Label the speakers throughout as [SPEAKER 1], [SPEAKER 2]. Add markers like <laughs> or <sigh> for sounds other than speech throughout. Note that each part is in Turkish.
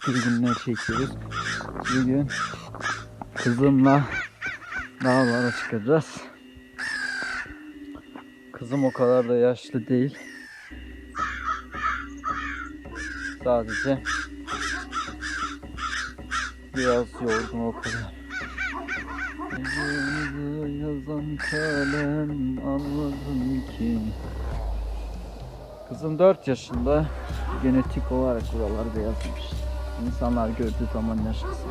[SPEAKER 1] farklı günler çekiyoruz. Bugün kızımla dağlara çıkacağız. Kızım o kadar da yaşlı değil. Sadece biraz yorgun o kadar. Gecemizi yazan kalem anladım ki Kızım 4 yaşında genetik olarak buralarda yazmış. İnsanlar gördüğü zaman yaşlısın.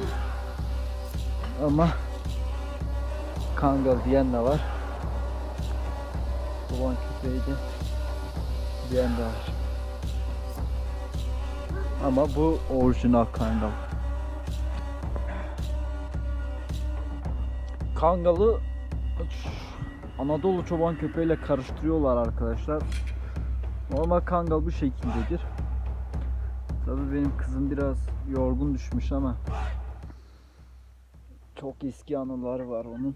[SPEAKER 1] Ama Kangal diyen de var. Çoban köpeği de diyen de var. Ama bu orijinal Kangal. Kangalı Anadolu çoban köpeğiyle karıştırıyorlar arkadaşlar. Normal kangal bu şekildedir. Tabii benim kızım biraz yorgun düşmüş ama çok eski anılar var onun.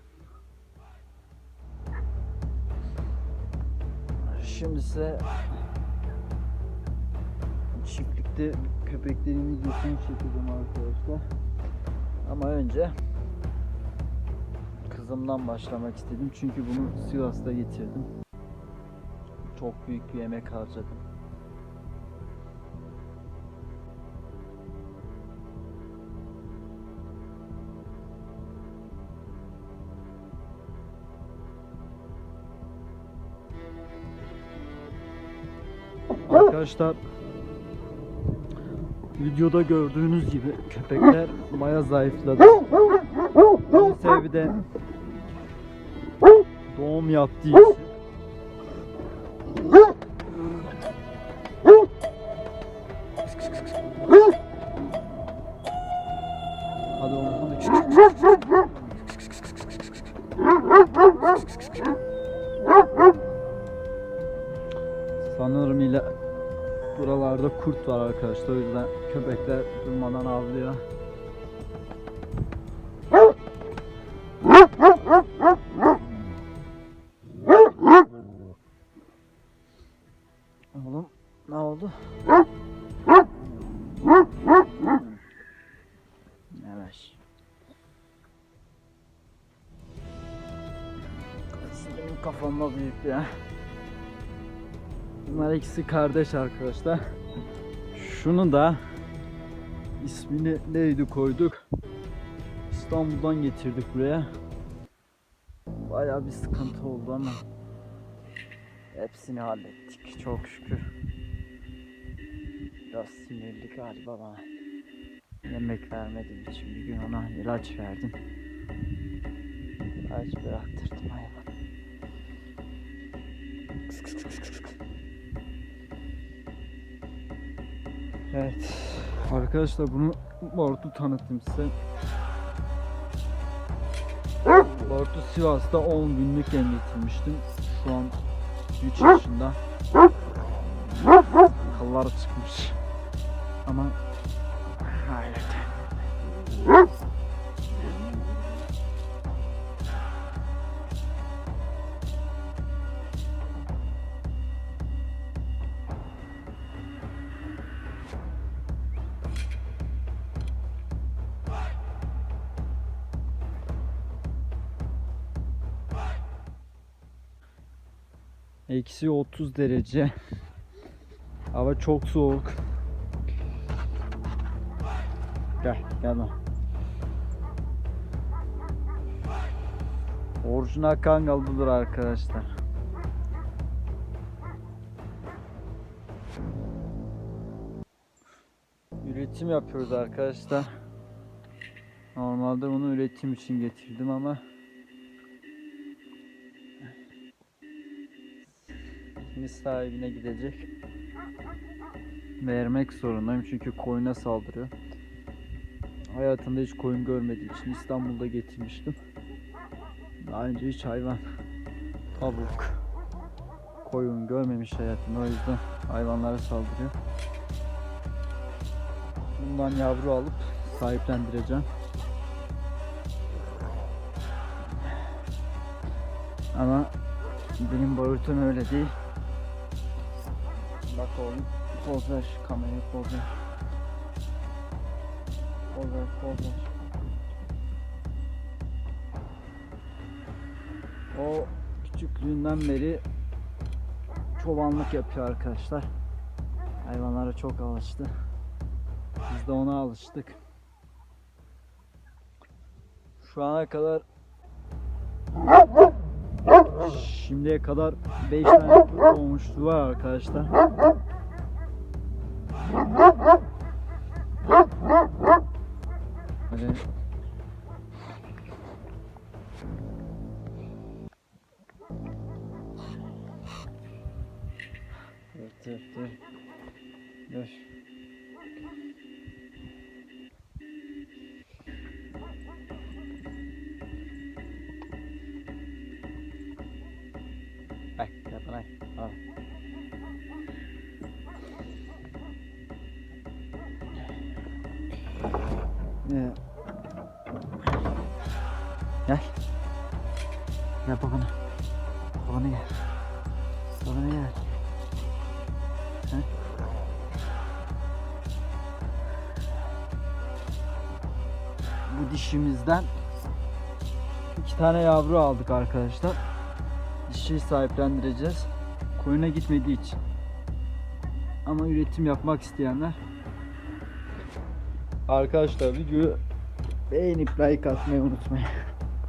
[SPEAKER 1] Şimdi ise çiftlikte köpeklerin videosunu çekeceğim arkadaşlar. Ama önce kızımdan başlamak istedim çünkü bunu Sivas'ta getirdim. Çok büyük bir emek harcadım. Arkadaşlar videoda gördüğünüz gibi köpekler baya zayıfladı. Bunun sebebi de doğum yaptığı için. Hadi oğlum hadi. Sanırım ile buralarda kurt var arkadaşlar. O yüzden köpekler durmadan avlıyor. Oğlum ne oldu? Benim kafamda büyük ya. Bunlar ikisi kardeş arkadaşlar. <laughs> Şunu da ismini neydi koyduk? İstanbul'dan getirdik buraya. Bayağı bir sıkıntı oldu ama hepsini hallettik çok şükür. Biraz sinirli galiba bana. Yemek vermediğim için bir gün ona ilaç verdim. İlaç bıraktırdım hayvan. Evet. Arkadaşlar bunu Bartu tanıttım size. Bartu Sivas'ta 10 günlükken getirmiştim. Şu an 3 yaşında. Kallar çıkmış. Ama hayır. Eksi 30 derece. Hava çok soğuk. Gel, gel lan. Orijinal kangal budur arkadaşlar. Üretim yapıyoruz arkadaşlar. Normalde bunu üretim için getirdim ama Şimdi sahibine gidecek. Vermek zorundayım çünkü koyuna saldırıyor. Hayatında hiç koyun görmediği için İstanbul'da getirmiştim. Daha önce hiç hayvan, tavuk, koyun görmemiş hayatında o yüzden hayvanlara saldırıyor. Bundan yavru alıp sahiplendireceğim. Ama benim boyutum öyle değil. Bak oğlum poz ver kamerayı poz ver. Poz ver, poz ver. O küçüklüğünden beri çobanlık yapıyor arkadaşlar. Hayvanlara çok alıştı. Biz de ona alıştık. Şu ana kadar şimdiye kadar 5 tane kurt olmuştu var arkadaşlar. Hadi. Dur dur dur. Dur. Ne? Gel. Gel babana. Babana gel. Babana gel. Bu dişimizden iki tane yavru aldık arkadaşlar. Dişiyi sahiplendireceğiz. Koyuna gitmediği için. Ama üretim yapmak isteyenler Arkadaşlar videoyu beğenip like atmayı unutmayın.